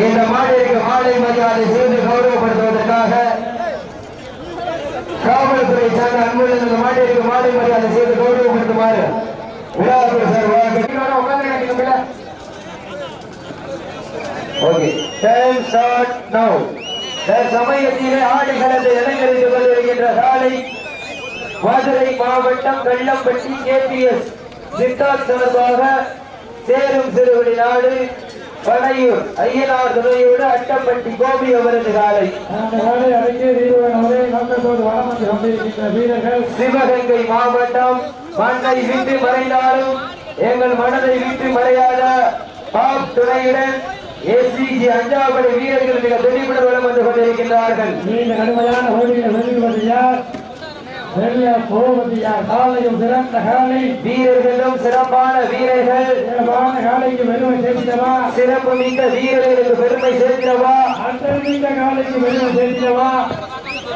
இந்த மாநிலக்கு மாலை மரியாதை செய்து கௌரவப்படுத்துவதற்காக காவல்துறை சார்ந்த அன்புள்ள இந்த மாநிலக்கு மாலை மரியாதை செய்து கௌரவப்படுத்துமாறு விழாக்குழு சார் உட்காந்து ஓகே. டைம் ஸ்டார்ட் நவ் சமயத்திலே ஆடுகளத்தை அலங்கரித்துக் கொண்டிருக்கின்ற சாலை மதுரை மாவட்டம் வெள்ளம்பட்டி கேபிஎஸ் சித்தார்த் சார்பாக சேரும் சிறுவடி நாடு பனையூர் ஐயனார் துணையோடு அட்டப்பட்டி கோபி அவரது காலை. வந்து சிவகங்கை மாவட்டம் மண்ணை விட்டு மறைந்தாலும் எங்கள் மனதை விட்டு மறையாத பாப் துணையுடன் எஸ்பிஜி அஞ்சாவது வீரர்கள் மிக தெளிவுடன் வளம் வந்து கொண்டிருக்கின்றார்கள். நீண்ட கடுமையான ஓடிகளை வெல்லுவது யார்? வெல்ல போவது யார் காலையும் சிறந்த காலை. வீரர்களும் சிறப்பான வீரர்கள். சிறப்பான காலைக்கு பெருமை சேர்த்திடவா? சிறப்பு மிக்க வீரர்களுக்கு பெருமை சேர்க்கிறவா அற்றல் மிக்க காலைக்கு பெருமை சேர்த்திடவா?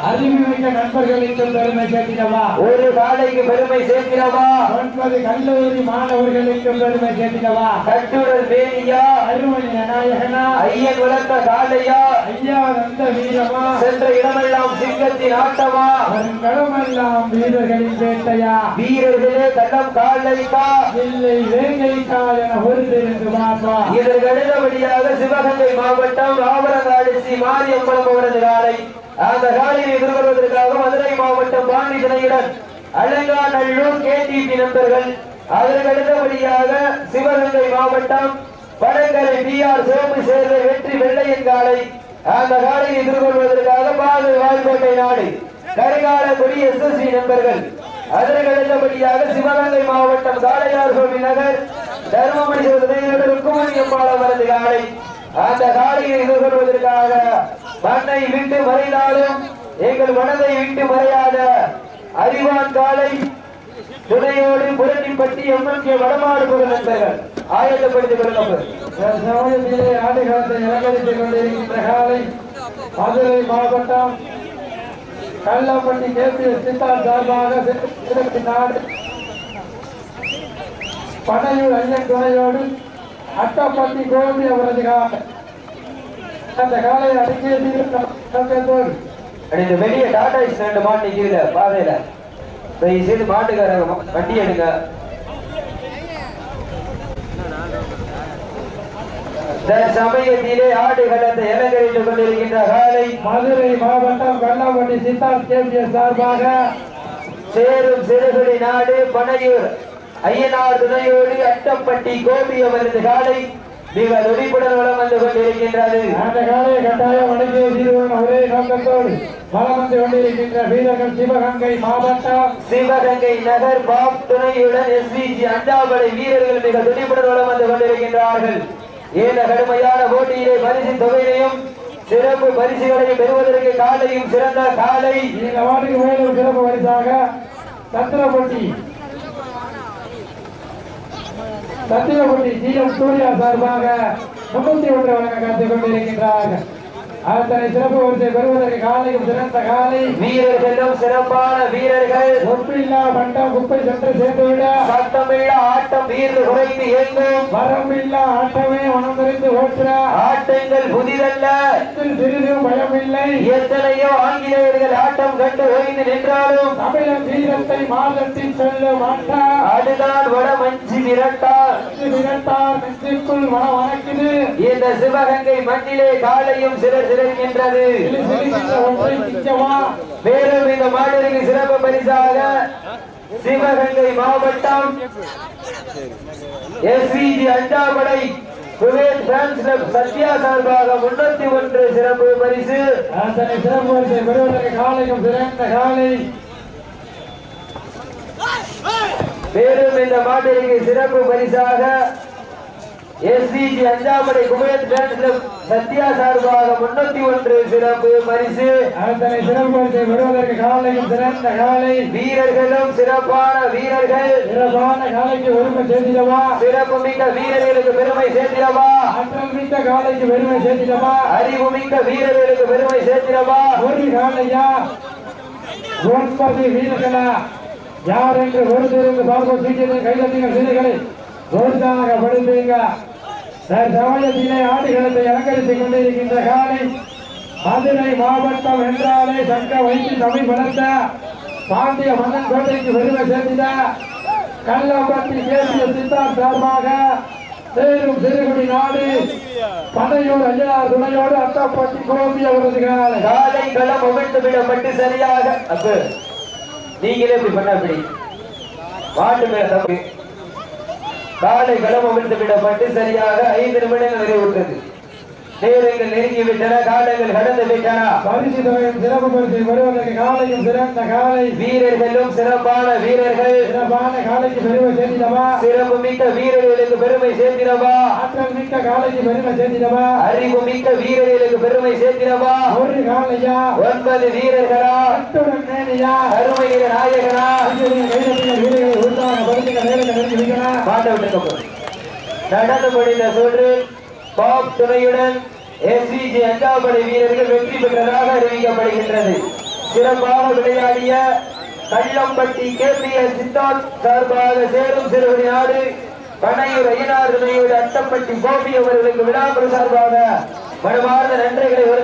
அறிவு மிக்க நண்பர்களுக்கு பெருமை சேர்த்திடவா ஒரு காலைக்கு பெருமை சேர்க்கிறவா? ஒன்பது கல்லூரி மாணவர்களுக்கு பெருமை சேர்த்திடவா கட்டுடல் வேணியா அருமணி நாயகனா? ஐயன் வளர்த்த காலையா ஐயா நந்த வீரமா? சென்ற இடமெல்லாம் சிங்கத்தின் ஆட்டமா வருங்களமெல்லாம் வீரர்களின் வேட்டையா? வீரர்களே தன்னம் காலைக்கா இல்லை வேங்கைக்கா என பொறுத்திருந்து பார்ப்பா இதற்கு அடுத்தபடியாக சிவகங்கை மாவட்டம் ராவணங்காடு ஸ்ரீ அவரது காலை. அந்த காலையில் எதிர்கொள்வதற்காக மதுரை மாவட்டம் பாண்டி துணையுடன் அலங்காநல்லூர் கேடிபி நண்பர்கள். அதற்கு அடுத்தபடியாக சிவகங்கை மாவட்டம் வடகரை பி ஆர் சிவப்பு சேர்ந்த வெற்றி வெள்ளையின் காலை அந்த காலையை எதிர்கொள்வதற்காக பாது வாய்க்கோட்டை நாடு. கரிகால கொடி எஸ் நண்பர்கள். அதற்கு அடுத்தபடியாக சிவகங்கை மாவட்டம் காளையார் சுவாமி நகர். தருமபுரி சிவ ருக்குமணி அம்பாள் அவரது காலை அந்த காலையை எதிர்கொள்வதற்காக மண்ணை விட்டு மறைந்தாலும் எங்கள் மனதை விட்டு மறையாத அறிவான் காலை துணையோடு புரட்டிப்பட்டி எம்என்கே வடமாடு பொருள் நண்பர்கள். ஆயத்தப்படுத்திக் கொள்ளப்படும். சமயத்திலே ஆடுகளத்தை அலங்கரித்துக் கொண்டிருக்கின்ற காலை மதுரை மாவட்டம் கள்ளப்பட்டி கேபிஎஸ் சித்தார் சார்பாக சிறப்பு நாடு. பனையூர் ஐயன் துணையோடு அட்டப்பட்டி கோபி அவரது காலை அந்த காலை அடக்கிய தீர்த்தோடு இந்த வெளிய டாடா ஸ்டாண்ட் மாட்டு நிக்குதுல பாதையில. தயவு செய்து மாட்டுக்காரங்க வண்டி எடுங்க. சமயத்திலே ஆடுகளத்தை அலங்கரித்துக் கொண்டிருக்கின்ற காலை மதுரை மாவட்டம் கள்ளப்பட்டி சித்தார் கேபிஎஸ் சார்பாக சேரும் சிறுகுடி நாடு பனையூர் ஐயனார் துணையோடு அட்டப்பட்டி கோபி அவரது காலை மிக நொடிப்புடன் வளம் வந்து கொண்டிருக்கின்றது. அந்த காலையை கட்டாயம் அடக்கிய தீர்வுடன் ஒரே நோக்கத்தோடு வலம் வந்து கொண்டிருக்கின்ற வீரர்கள் சிவகங்கை மாவட்டம் சிவகங்கை நகர் பாப் துணையுடன் எஸ்பிஜி அண்டாபடை வீரர்கள் மிக துடிப்புடன் வளம் வந்து கொண்டிருக்கின்றார்கள். ஏன கடுமையான போட்டியிலே பரிசு தொகையையும் சிறப்பு பரிசுகளையும் பெறுவதற்கு காலையும் சிறந்த காலை. இந்த வார்டுக்கு மேலும் சிறப்பு பரிசாக சத்திரப்பட்டி சத்திரப்பட்டி ஜி எம் சூர்யா சார்பாக முன்னூத்தி ஒன்று வழங்க காத்துக் கொண்டிருக்கின்றார்கள் அத்தனை சிறப்பு பரிசை பெறுவதற்கு காலையும் சிறந்த காலை. வீரர்களும் சிறப்பான வீரர்கள். ஒப்பில்லா பண்டம் குப்பை சென்று சேர்ந்துவிட சத்தமில்ல ஆட்டம் வீர்ந்து குறைந்து எங்கும் வரமில்லா ஆட்டமே மனமிருந்து ஓட்டுற. ஆட்டங்கள் புதிதல்ல. சிறிதும் பயமில்லை. எத்தனையோ ஆங்கிலேயர்கள் ஆட்டம் கண்டு ஓய்ந்து நின்றாலும். தமிழன் வீரத்தை மாதத்தில் சொல்ல மாட்டார் அதுதான் வட மஞ்சி மிரட்டார் விரட்டார் நெஞ்சுக்குள் மன வணக்குது இந்த சிவகங்கை மண்ணிலே காலையும் சிலர் சிறக்கின்றது மேலும் இந்த மாநிலக்கு சிறப்பு பரிசாக சிவகங்கை மாவட்டம் குவேத் பிரான்ஸ் கிளப் சத்யா சார்பாக முன்னூத்தி ஒன்று சிறப்பு பரிசு. அத்தனை சிறப்பு வரிசை பெறுவதற்கு காலையும் சிறந்த காலை. மேலும் இந்த மாநிலக்கு சிறப்பு பரிசாக எஸ்விஜி அஞ்சாபடை குவேத் பிரான்ஸ் கிளப் சத்யா சார்பாக முன்னூத்தி ஒன்று சிறப்பு பரிசு. அத்தனை சிறப்பு வரிசை பெறுவதற்கு காலையும் சிறந்த காலை. வீரர்களும் சிறப்பான வீரர்கள். சிறப்பான காலைக்கு ஒருமை சேர்த்திடவா? சிறப்பு மிக்க வீரர்களுக்கு பெருமை சேர்த்திடவா? ஆற்றல் மிக்க காலைக்கு பெருமை சேர்த்திடவா? அறிவு மிக்க வீரர்களுக்கு பெருமை சேர்த்திடவா? ஒரு காலையா? ஒன்பது வீரர்களா? யார் என்று பொறுத்திருந்து பார்ப்போம் சீக்கிரம் கைதட்டிங்க வீரர்களை பொறுத்தாக படுத்துங்க சமயத்திலே ஆடுகளத்தை அலங்கரித்துக் கொண்டிருக்கின்ற காலை மதுரை மாவட்டம் என்றாலே சங்க வைத்து தமிழ் வளர்த்த பாண்டிய மன்னன் கோட்டைக்கு பெருமை சேர்ந்த கல்லம்பட்டி தேசிய சித்தார் சார்பாக சேரும் சிறுகுடி நாடு பனையூர் ஐயனார் துணையோடு அத்தப்பட்டி கோபி அவரது காலை காலை களம் அமைத்து விடப்பட்டு சரியாக. அப்ப நீங்களே இப்படி பண்ண அப்படி மாட்டு மேல காலை களம் அமைத்து விடப்பட்டு சரியாக ஐந்து நிமிடங்கள் நிறைவுற்றது. நேரங்கள் நெருங்கி விட்டன காலங்கள் கடந்து விட்டன. பரிசு தொகையின் சிறப்பு பரிசை பெறுவதற்கு காலையும் சிறந்த காலை. வீரர்களும் சிறப்பான வீரர்கள். சிறப்பான காலைக்கு பெருமை சேர்த்திடவா? சிறப்பு மிக்க வீரர்களுக்கு பெருமை சேர்த்திடவா? ஆற்றல் மிக்க காலைக்கு பெருமை சேர்த்திடவா? அறிவு மிக்க வீரர்களுக்கு பெருமை சேர்த்திடவா? ஒரு காலையா? ஒன்பது வீரர்களா? அத்துடன் மேனியா அருமை வீர நாயகனா மாட்ட விட்டுக்கப்போ நடந்து முடிந்த சுற்று பாப் துணையுடன் எஸ்விஜி அஞ்சாம் படை வீரர்கள் வெற்றி பெற்றதாக அறிவிக்கப்படுகின்றது. சிறப்பாக விளையாடிய கள்ளம்பட்டி கேபிஎஸ் சித்தார்த் சார்பாக சேரும் சிறுவரி நாடு பனையூர் ஐயனார் துணையோடு அட்டம்பட்டி கோபி அவர்களுக்கு விழாக்குழு சார்பாக மனமார்ந்த நன்றிகளை ஒரு